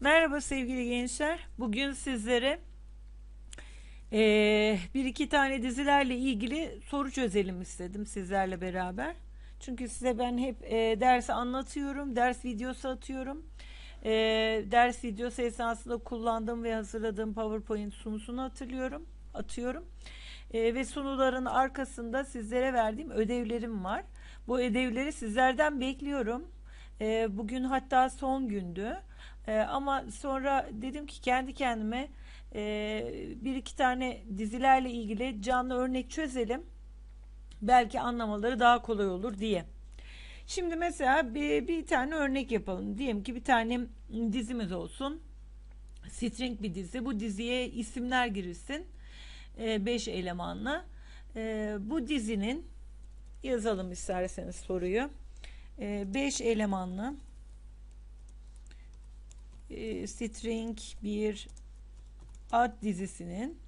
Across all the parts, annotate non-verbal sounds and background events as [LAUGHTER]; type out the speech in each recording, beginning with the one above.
Merhaba sevgili gençler. Bugün sizlere eee, bir iki tane dizilerle ilgili soru çözelim istedim sizlerle beraber. Çünkü size ben hep eee dersi anlatıyorum, ders videosu atıyorum. Eee, ders videosu esnasında kullandığım ve hazırladığım PowerPoint sunusunu hatırlıyorum, atıyorum. Eee, ve sunuların arkasında sizlere verdiğim ödevlerim var. Bu ödevleri sizlerden bekliyorum. Eee, bugün hatta son gündü. Ee, ama sonra dedim ki kendi kendime e, bir iki tane dizilerle ilgili canlı örnek çözelim. Belki anlamaları daha kolay olur diye. Şimdi mesela bir, bir tane örnek yapalım. Diyelim ki bir tane dizimiz olsun. String bir dizi. Bu diziye isimler girilsin. 5 elemanlı. Ee, bu dizinin yazalım isterseniz soruyu. 5 elemanlı e, string bir ad dizisinin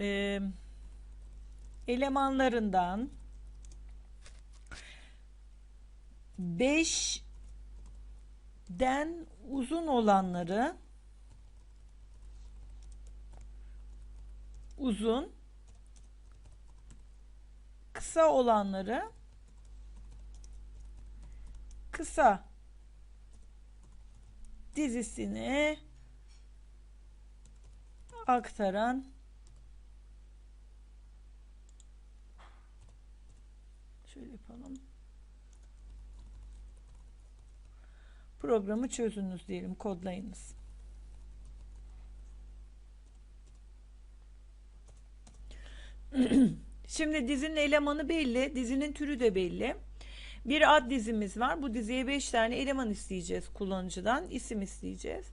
e, elemanlarından 5'den uzun olanları uzun kısa olanları kısa dizisine aktaran şöyle yapalım. Programı çözünüz diyelim, kodlayınız. [CLEARS THROAT] Şimdi dizinin elemanı belli, dizinin türü de belli. Bir ad dizimiz var. Bu diziye 5 tane eleman isteyeceğiz kullanıcıdan. isim isteyeceğiz.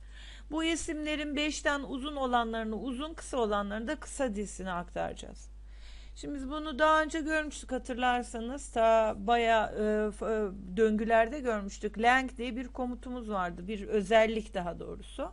Bu isimlerin 5'ten uzun olanlarını uzun, kısa olanlarını da kısa dizisine aktaracağız. Şimdi biz bunu daha önce görmüştük hatırlarsanız ta baya e, e, döngülerde görmüştük. Length diye bir komutumuz vardı. Bir özellik daha doğrusu.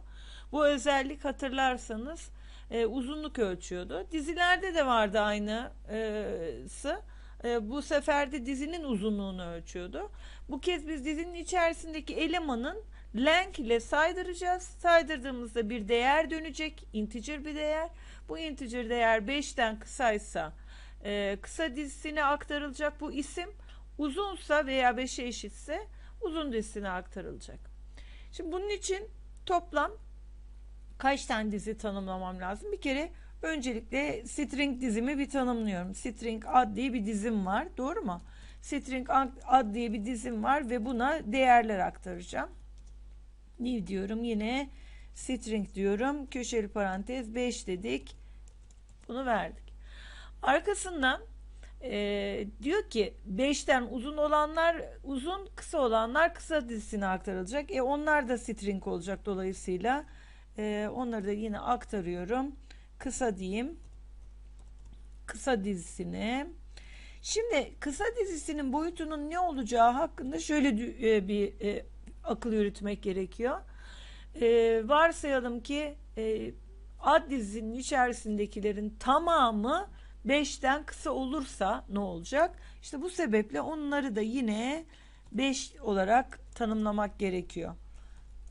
Bu özellik hatırlarsanız e, uzunluk ölçüyordu. Dizilerde de vardı aynısı. E, bu sefer de dizinin uzunluğunu ölçüyordu. Bu kez biz dizinin içerisindeki elemanın length ile saydıracağız. Saydırdığımızda bir değer dönecek. integer bir değer. Bu integer değer 5'ten kısaysa e, kısa dizisine aktarılacak bu isim. Uzunsa veya 5'e eşitse uzun dizisine aktarılacak. Şimdi bunun için toplam kaç tane dizi tanımlamam lazım? Bir kere Öncelikle string dizimi bir tanımlıyorum. String ad diye bir dizim var. Doğru mu? String ad diye bir dizim var ve buna değerler aktaracağım. New diyorum yine string diyorum. Köşeli parantez 5 dedik. Bunu verdik. Arkasından e, diyor ki 5'ten uzun olanlar uzun kısa olanlar kısa dizisine aktarılacak. E onlar da string olacak dolayısıyla e, onları da yine aktarıyorum kısa diyeyim. Kısa dizisine. Şimdi kısa dizisinin boyutunun ne olacağı hakkında şöyle e, bir e, akıl yürütmek gerekiyor. E, varsayalım ki ad dizisinin içerisindekilerin tamamı 5'ten kısa olursa ne olacak? İşte bu sebeple onları da yine 5 olarak tanımlamak gerekiyor.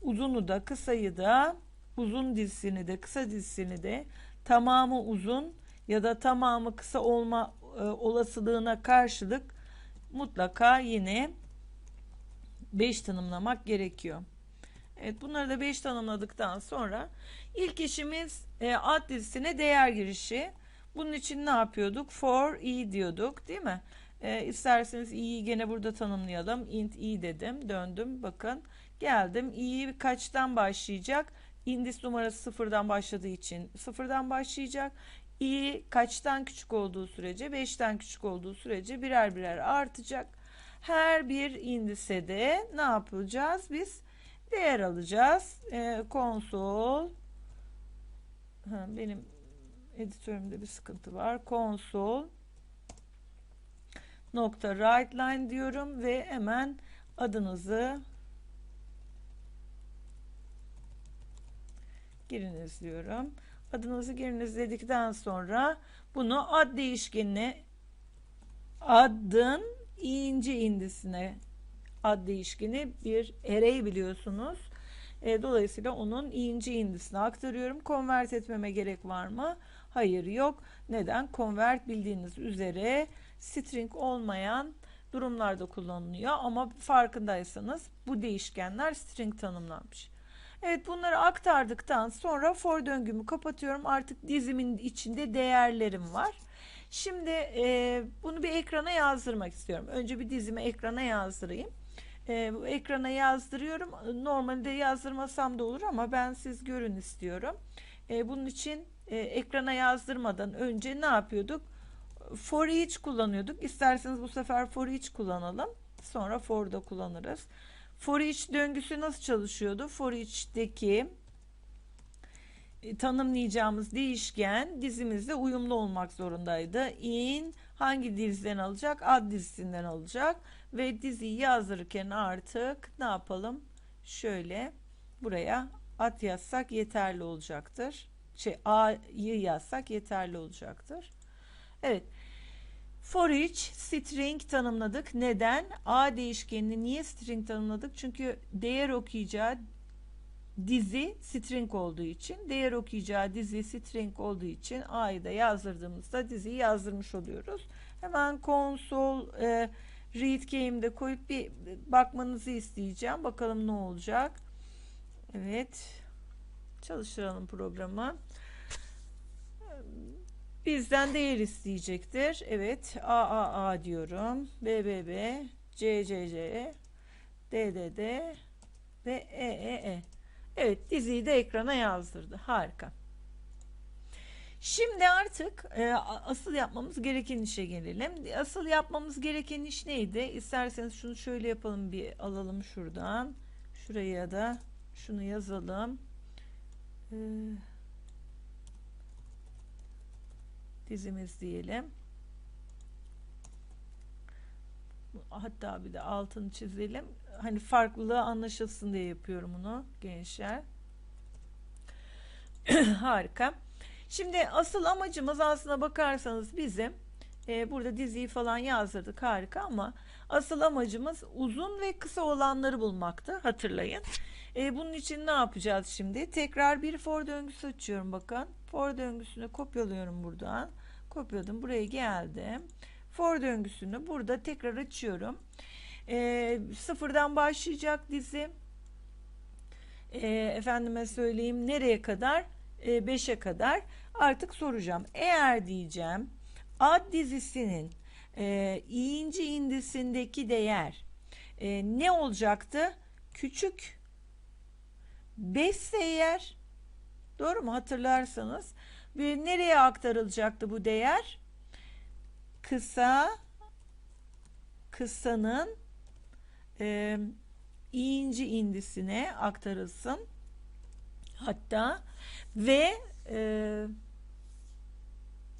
Uzunu da kısayı da uzun dizisini de kısa dizisini de tamamı uzun ya da tamamı kısa olma e, olasılığına karşılık mutlaka yine 5 tanımlamak gerekiyor. Evet bunları da 5 tanımladıktan sonra ilk işimiz e, ad dizisine değer girişi. Bunun için ne yapıyorduk? For i diyorduk değil mi? E, isterseniz i'yi gene burada tanımlayalım. int i dedim. Döndüm. Bakın geldim. i kaçtan başlayacak? İndis numarası sıfırdan başladığı için sıfırdan başlayacak. i kaçtan küçük olduğu sürece 5'ten küçük olduğu sürece birer birer artacak. Her bir indisede ne yapacağız? Biz değer alacağız. E, konsol ha, benim editörümde bir sıkıntı var. Konsol nokta write line diyorum ve hemen adınızı giriniz diyorum. Adınızı giriniz dedikten sonra bunu ad değişkenine adın ince indisine ad değişkeni bir array biliyorsunuz. E, dolayısıyla onun i'inci indisine aktarıyorum. Convert etmeme gerek var mı? Hayır yok. Neden? Convert bildiğiniz üzere string olmayan durumlarda kullanılıyor ama farkındaysanız bu değişkenler string tanımlanmış. Evet bunları aktardıktan sonra for döngümü kapatıyorum. Artık dizimin içinde değerlerim var. Şimdi e, bunu bir ekrana yazdırmak istiyorum. Önce bir dizimi ekrana yazdırayım. E, bu ekrana yazdırıyorum. Normalde yazdırmasam da olur ama ben siz görün istiyorum. E, bunun için e, ekrana yazdırmadan önce ne yapıyorduk? For each kullanıyorduk. İsterseniz bu sefer for each kullanalım. Sonra for da kullanırız. For each döngüsü nasıl çalışıyordu? For each'teki e, tanımlayacağımız değişken dizimizde uyumlu olmak zorundaydı. In hangi diziden alacak? Ad dizisinden alacak ve diziyi yazdırırken artık ne yapalım? Şöyle buraya at yazsak yeterli olacaktır. Şey A'yı yazsak yeterli olacaktır. Evet. For each string tanımladık. Neden? A değişkenini niye string tanımladık? Çünkü değer okuyacağı dizi string olduğu için, değer okuyacağı dizi string olduğu için A'yı da yazdırdığımızda diziyi yazdırmış oluyoruz. Hemen console e, read game'de koyup bir bakmanızı isteyeceğim. Bakalım ne olacak. Evet. Çalıştıralım programı. Bizden değer isteyecektir. Evet. A A A diyorum. B B B C C C D D D ve E E E. Evet diziyi de ekrana yazdırdı. Harika. Şimdi artık e, asıl yapmamız gereken işe gelelim. Asıl yapmamız gereken iş neydi? İsterseniz şunu şöyle yapalım bir alalım şuradan. Şuraya da şunu yazalım. Ee, dizimiz diyelim. Hatta bir de altını çizelim. Hani farklılığı anlaşılsın diye yapıyorum bunu gençler. [CLEARS THROAT] Harika. Şimdi asıl amacımız aslına bakarsanız bizim e, burada diziyi falan yazdırdık harika ama asıl amacımız uzun ve kısa olanları bulmaktı hatırlayın. E, bunun için ne yapacağız şimdi? Tekrar bir for döngüsü açıyorum bakın. For döngüsünü kopyalıyorum buradan. Kopyaladım buraya geldim. For döngüsünü burada tekrar açıyorum. E, sıfırdan başlayacak dizi. E, efendime söyleyeyim nereye kadar? 5'e kadar artık soracağım. Eğer diyeceğim ad dizisinin e, i'inci indisindeki değer e, ne olacaktı? Küçük 5 eğer doğru mu hatırlarsanız bir nereye aktarılacaktı bu değer? Kısa kısanın e, i'inci indisine aktarılsın. Hatta ve e,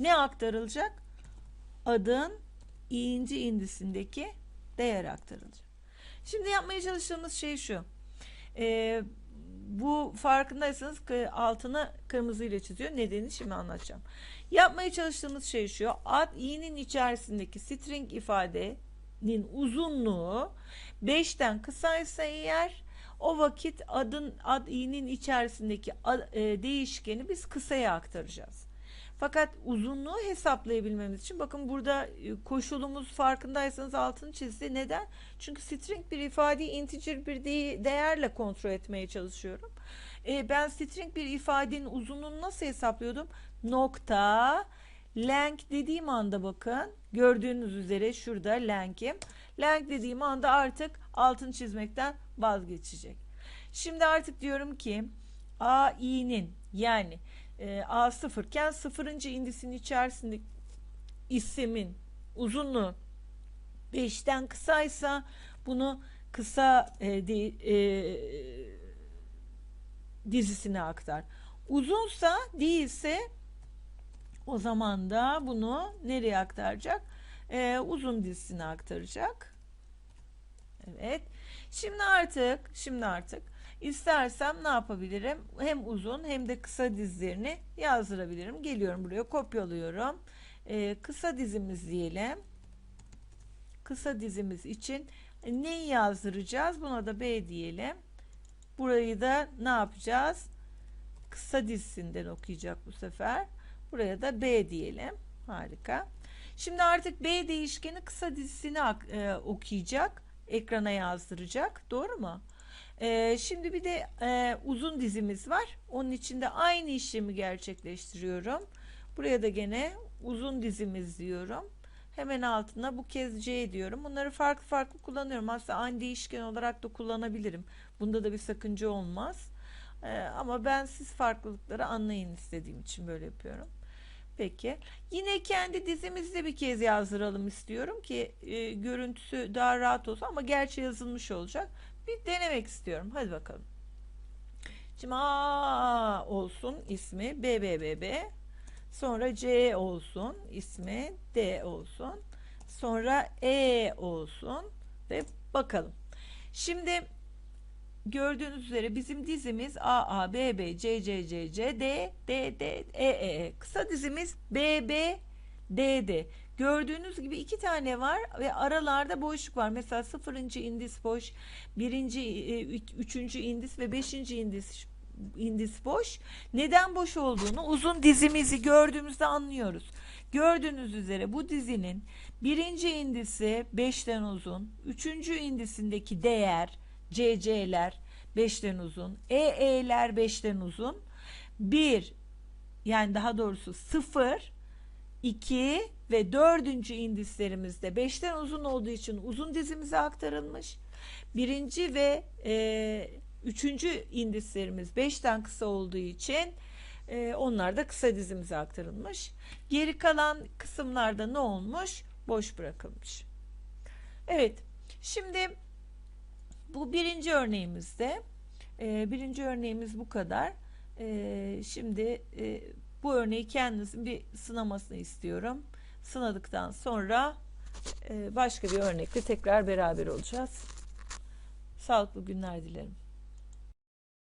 ne aktarılacak? Adın i'inci indisindeki değer aktarılacak. Şimdi yapmaya çalıştığımız şey şu. E, bu farkındaysanız altını kırmızı ile çiziyor. Nedeni şimdi anlatacağım. Yapmaya çalıştığımız şey şu. Ad i'nin içerisindeki string ifadenin uzunluğu 5'ten kısaysa eğer o vakit adın ad i'nin içerisindeki ad, e, değişkeni biz kısaya aktaracağız. Fakat uzunluğu hesaplayabilmemiz için bakın burada e, koşulumuz farkındaysanız altını çizdi. Neden? Çünkü string bir ifadeyi integer bir de değerle kontrol etmeye çalışıyorum. E, ben string bir ifadenin uzunluğunu nasıl hesaplıyordum? Nokta length dediğim anda bakın gördüğünüz üzere şurada length'im. Length dediğim anda artık altını çizmekten vazgeçecek. Şimdi artık diyorum ki a i'nin yani e, a sıfırken sıfırıncı indisinin içerisinde isimin uzunluğu 5'ten kısaysa bunu kısa e, di, e, dizisine aktar. Uzunsa değilse o zaman da bunu nereye aktaracak? Ee, uzun dizisine aktaracak. Evet. Şimdi artık, şimdi artık istersem ne yapabilirim? Hem uzun hem de kısa dizlerini yazdırabilirim. Geliyorum buraya kopyalıyorum. Ee, kısa dizimiz diyelim. Kısa dizimiz için Neyi yazdıracağız? Buna da B diyelim. Burayı da ne yapacağız? Kısa dizisinden okuyacak bu sefer. Buraya da B diyelim. Harika. Şimdi artık B değişkeni kısa dizisini e, okuyacak. Ekrana yazdıracak. Doğru mu? E, şimdi bir de e, uzun dizimiz var. Onun için de aynı işlemi gerçekleştiriyorum. Buraya da gene uzun dizimiz diyorum. Hemen altına bu kez C diyorum. Bunları farklı farklı kullanıyorum. Aslında aynı değişken olarak da kullanabilirim. Bunda da bir sakınca olmaz. Ee, ama ben siz farklılıkları anlayın istediğim için böyle yapıyorum. Peki. Yine kendi dizimizde bir kez yazdıralım istiyorum ki e, görüntüsü daha rahat olsun ama gerçi yazılmış olacak. Bir denemek istiyorum. Hadi bakalım. Şimdi A olsun ismi B B B B. Sonra C olsun ismi D olsun. Sonra E olsun ve bakalım. Şimdi gördüğünüz üzere bizim dizimiz A A B B C C C C D D D E E. Kısa dizimiz B B D D. Gördüğünüz gibi iki tane var ve aralarda boşluk var. Mesela sıfırıncı indis boş, birinci, e, üç- üçüncü indis ve beşinci indis indis boş. Neden boş olduğunu uzun dizimizi gördüğümüzde anlıyoruz. Gördüğünüz üzere bu dizinin birinci indisi 5'ten uzun, üçüncü indisindeki değer CC'ler 5'ten uzun, EE'ler 5'ten uzun, 1 yani daha doğrusu 0, 2 ve 4. indislerimizde 5'ten uzun olduğu için uzun dizimize aktarılmış. Birinci ve e, indislerimiz 5'ten kısa olduğu için e, onlar da kısa dizimize aktarılmış. Geri kalan kısımlarda ne olmuş? Boş bırakılmış. Evet, şimdi bu birinci örneğimizde e, birinci örneğimiz bu kadar. E, şimdi e, bu örneği kendinizin bir sınamasını istiyorum. Sınadıktan sonra e, başka bir örnekte tekrar beraber olacağız. Sağlıklı günler dilerim.